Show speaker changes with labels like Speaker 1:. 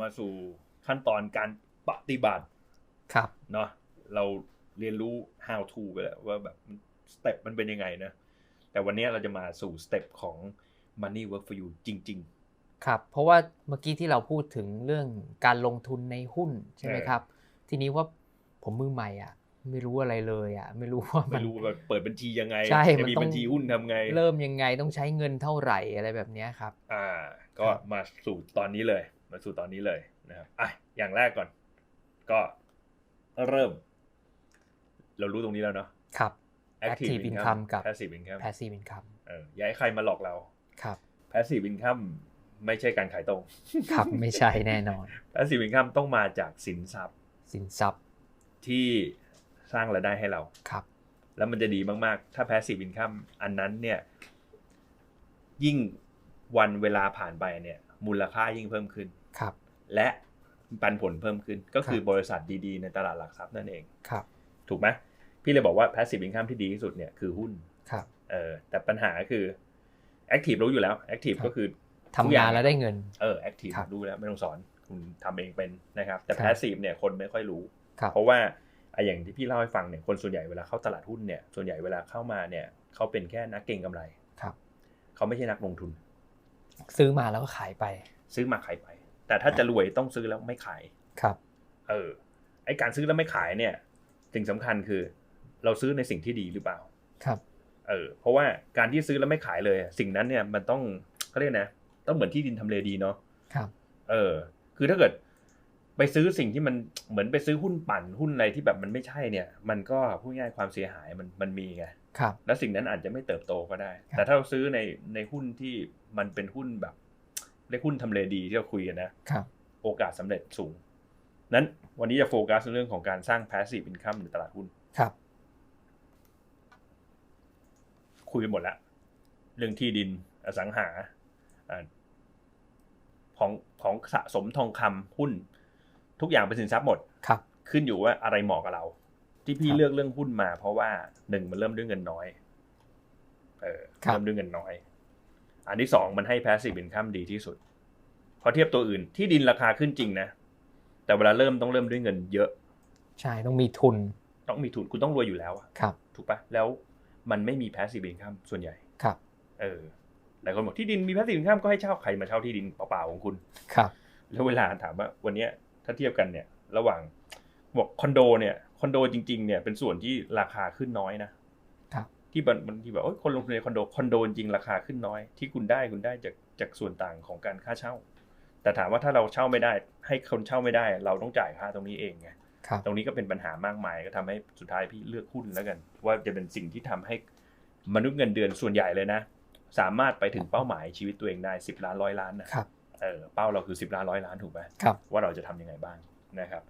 Speaker 1: มาสู่ขั้นตอนการปฏิบัติ
Speaker 2: ครับ
Speaker 1: เนาะเราเรียนรู้ how to ไปแล้วว่าแบบสเต็ปมันเป็นยังไงนะ แต่วันนี้เราจะมาสู่สเต็ปของ money work for you จริง
Speaker 2: ครับ เพราะว่าเมื่อกี้ที่เราพูดถึงเรื่องการลงทุนในหุ้นใช่ไหม
Speaker 1: เออ
Speaker 2: ครับ ทีนี้ว่าผมมือใหม่อะ ไม่รู้อะไรเลยอะ ไม่รู้ว่า
Speaker 1: ๆ
Speaker 2: มั
Speaker 1: ไม่
Speaker 2: น
Speaker 1: รู้ว่าเปิดบัญชียังไง
Speaker 2: ใช่
Speaker 1: จะ
Speaker 2: มัน
Speaker 1: มี
Speaker 2: ต้อง
Speaker 1: บัญชีหุ้นทำไง
Speaker 2: เริ่มยังไงต้องใช้เงินเท่าไหร่อะไรแบบเนี้ยครับ
Speaker 1: อ่า ก็
Speaker 2: ครับ
Speaker 1: มาสู่ตอนนี้เลย มาสู่ตอนนี้เลยนะครับอะอย่างแรกก่อน ก็เริ่ม เรารู้ตรงนี้แล้วเนาะ
Speaker 2: ครับ Active income กับ
Speaker 1: passive income
Speaker 2: passive income
Speaker 1: เอออย่าให้ใครมาหลอกเรา
Speaker 2: ครับ
Speaker 1: passive income ไม่ใช่การขายตรง
Speaker 2: ครับไม่ใช่แน่นอน
Speaker 1: passive income ต้องมาจากสินทรัพย์
Speaker 2: สินทรัพย์
Speaker 1: ที่สร้างรายได้ให้เรา
Speaker 2: ครับ
Speaker 1: แล้วมันจะดีมากๆ ถ้า passive income อันนั้นเนี่ย ยิ่งวันเวลาผ่านไปเนี่ย มูลค่ายิ่งเพิ่มขึ้น
Speaker 2: ครับ
Speaker 1: และปันผลเพิ่มขึ้นก็คือ
Speaker 2: ครับ
Speaker 1: บริษัทดีๆ ในตลาดหลักทรัพย์นั่นเอง
Speaker 2: ครับ
Speaker 1: ถูกไหมพี่เลยบอกว่า passive income ที่ดีที่สุดเนี่ยคือหุ้น
Speaker 2: ครับ
Speaker 1: เออแต่ปัญหาคือ active รู้อยู่แล้ว active
Speaker 2: ครับ
Speaker 1: ก็คือ
Speaker 2: ทำงานแล้วได้เงิน
Speaker 1: เออ active
Speaker 2: ครับ
Speaker 1: รู้แล้วไม่ต้องสอนคุณทำเองเป็นนะครับ แต่
Speaker 2: ครับ
Speaker 1: passive เนี่ยคนไม่ค่อยรู้
Speaker 2: ครับ
Speaker 1: เพราะว่าไอะอย่างที่พี่เล่าให้ฟังเนี่ยคนส่วนใหญ่เวลาเข้าตลาดหุ้นเนี่ยส่วนใหญ่เวลาเข้ามาเนี่ยเขาเป็นแค่นักเก็งกำไร
Speaker 2: ครับ
Speaker 1: เขาไม่ใช่นักลงทุน
Speaker 2: ซื้อมาแล้วก็ขายไป
Speaker 1: ซื้อมาขายไป แต่ถ้าจะรวยต้องซื้อแล้วไม่ขาย
Speaker 2: ครับ
Speaker 1: เออ ไอการซื้อแล้วไม่ขายเนี่ยสิ่งสำคัญคือ เราซื้อในสิ่งที่ดีหรือเปล่า
Speaker 2: ครับ
Speaker 1: เออ เพราะว่าการที่ซื้อแล้วไม่ขายเลยอะสิ่งนั้นเนี่ยมันต้องเขาเรียกนะต้องเหมือนที่ดินทำเลดีเนาะ
Speaker 2: ครับ
Speaker 1: เออ คือถ้าเกิดไปซื้อสิ่งที่มันเหมือนไปซื้อหุ้นปั่นหุ้นอะไรที่แบบมันไม่ใช่เนี่ย มันก็พูดง่ายๆความเสียหายมันมันมีไง
Speaker 2: ครับ
Speaker 1: แล้วสิ่งนั้นอาจจะไม่เติบโตก็ได้
Speaker 2: ครับ
Speaker 1: แต่ถ้าเราซื้อในในหุ้นที่มันเป็นหุ้นแบบ เรียกหุ้นทำเลดีที่เราคุยกันนะ
Speaker 2: ครับ
Speaker 1: โอกาสสำเร็จสูง นั้นวันนี้จะโฟกัสในเรื่องของการสร้าง passive income ในตลาดหุ้น
Speaker 2: ครับ
Speaker 1: คุยกันหมดแล้ว เรื่องที่ดินอสังหาอ่าของของสะสมทองคำหุ้น ทุกอย่างเป็นสินทรัพย์หมด
Speaker 2: ครับ
Speaker 1: ขึ้นอยู่ว่าอะไรเหมาะกับเรา ที่พี่
Speaker 2: ครับ
Speaker 1: เลือกเรื่องหุ้นมา เพราะว่าหนึ่งมันเริ่มด้วยเงินน้อยเออ
Speaker 2: ครับ
Speaker 1: เริ่มด้วยเงินน้อย อันที่สองมันให้ passive income ดีที่สุด พอเทียบตัวอื่น ที่ดินราคาขึ้นจริงนะ แต่เวลาเริ่มต้องเริ่มด้วยเงินเยอะ
Speaker 2: ใช่ต้องมีทุน
Speaker 1: ต้องมีทุนคุณต้องรวยอยู่แล้วอะ
Speaker 2: ครับ
Speaker 1: ถูกปะแล้วมันไม่มี passive income ส่วนใหญ่
Speaker 2: ครับ
Speaker 1: เออหลายคนบอกที่ดินมี passive income ก็ให้เช่าใครมาเช่าที่ดินเปล่าๆของคุณ
Speaker 2: ครับ
Speaker 1: แล้วเวลาถามว่าวันเนี้ยถ้าเทียบกันเนี่ย ระหว่างบอกคอนโดเนี่ยคอนโดจริงๆเนี่ยเป็นส่วนที่ราคาขึ้นน้อยนะครับที่บางบางทีแบบโอ้ยคนลงทุนในคอนโดคอนโดจริงราคาขึ้นน้อยที่คุณได้คุณได้จากจากส่วนต่างของการค่าเช่า แต่ถามว่าถ้าเราเช่าไม่ได้ ให้คนเช่าไม่ได้ เราต้องจ่ายค่าตรงนี้เองไง
Speaker 2: ครับ
Speaker 1: ตรงนี้ก็เป็นปัญหามากมายก็ทำให้สุดท้ายพี่เลือกหุ้นแล้วกัน ว่าจะเป็นสิ่งที่ทำให้มนุษย์เงินเดือนส่วนใหญ่เลยนะ สามารถไปถึงเป้าหมายชีวิตตัวเองได้สิบล้านร้อยล้านนะครับเออเป้าเราคือสิบล้านร้อยล้านถูกไหม
Speaker 2: ครับ
Speaker 1: ว่าเราจะทำยังไงบ้างนะครับ